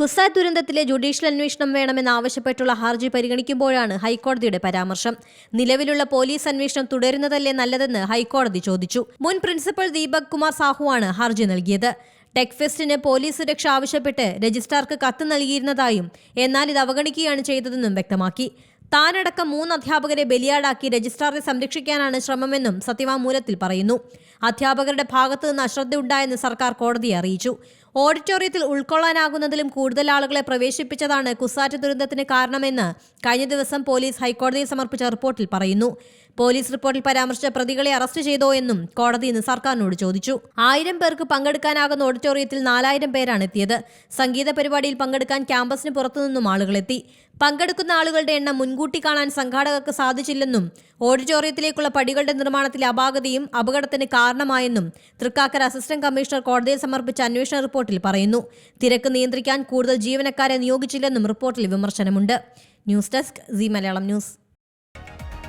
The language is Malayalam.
കുസാറ്റ് ദുരന്തത്തിലെ ജുഡീഷ്യൽ അന്വേഷണം വേണമെന്നാവശ്യപ്പെട്ടുള്ള ഹർജി പരിഗണിക്കുമ്പോഴാണ് ഹൈക്കോടതിയുടെ പരാമർശം. നിലവിലുള്ള പോലീസ് അന്വേഷണം തുടരുന്നതല്ലേ നല്ലതെന്ന് ഹൈക്കോടതി ചോദിച്ചു. മുൻ പ്രിൻസിപ്പൽ ദീപക് കുമാർ സാഹുവാണ് ഹർജി നൽകിയത്. ടെക്ഫെസ്റ്റിന് പോലീസ് സുരക്ഷ ആവശ്യപ്പെട്ട് രജിസ്ട്രാർക്ക് കത്ത് നൽകിയിരുന്നതായും എന്നാൽ ഇത് അവഗണിക്കുകയാണ് ചെയ്തതെന്നും വ്യക്തമാക്കി. താനടക്കം മൂന്ന് അധ്യാപകരെ ബലിയാടാക്കി രജിസ്ട്രാറെ സംരക്ഷിക്കാനാണ് ശ്രമമെന്നും സത്യവാമൂലത്തിൽ പറയുന്നു. അധ്യാപകരുടെ ഭാഗത്തു നിന്ന് അശ്രദ്ധയുണ്ടായെന്ന് സർക്കാർ കോടതിയെ അറിയിച്ചു. ഓഡിറ്റോറിയത്തിൽ ഉൾക്കൊള്ളാനാകുന്നതിലും കൂടുതൽ ആളുകളെ പ്രവേശിപ്പിച്ചതാണ് കുസാറ്റ് ദുരന്തത്തിന് കാരണമെന്ന് കഴിഞ്ഞ ദിവസം പോലീസ് ഹൈക്കോടതിയിൽ സമർപ്പിച്ച റിപ്പോർട്ടിൽ പറയുന്നു. പോലീസ് റിപ്പോർട്ടിൽ പരാമർശിച്ച പ്രതികളെ അറസ്റ്റ് ചെയ്തോ എന്നും കോടതി ഇന്ന് സർക്കാരിനോട് ചോദിച്ചു. ആയിരം പേർക്ക് പങ്കെടുക്കാനാകുന്ന ഓഡിറ്റോറിയത്തിൽ നാലായിരം പേരാണ് എത്തിയത്. സംഗീത പരിപാടിയിൽ പങ്കെടുക്കാൻ ക്യാമ്പസിന് പുറത്തുനിന്നും ആളുകളെത്തി. പങ്കെടുക്കുന്ന ആളുകളുടെ എണ്ണം മുൻകൂട്ടി കാണാൻ സംഘാടകർക്ക് സാധിച്ചില്ലെന്നും ഓഡിറ്റോറിയത്തിലേക്കുള്ള പടികളുടെ നിർമ്മാണത്തിലെ അപാകതയും അപകടത്തിന് കാരണമായെന്നും തൃക്കാക്കര അസിസ്റ്റന്റ് കമ്മീഷണർ കോടതിയിൽ സമർപ്പിച്ച അന്വേഷണ റിപ്പോർട്ടിൽ പറയുന്നു. തിരക്ക് നിയന്ത്രിക്കാൻ കൂടുതൽ ജീവനക്കാരെ നിയോഗിച്ചില്ലെന്നും റിപ്പോർട്ടിൽ വിമർശനമുണ്ട്. News desk C Malayalam news.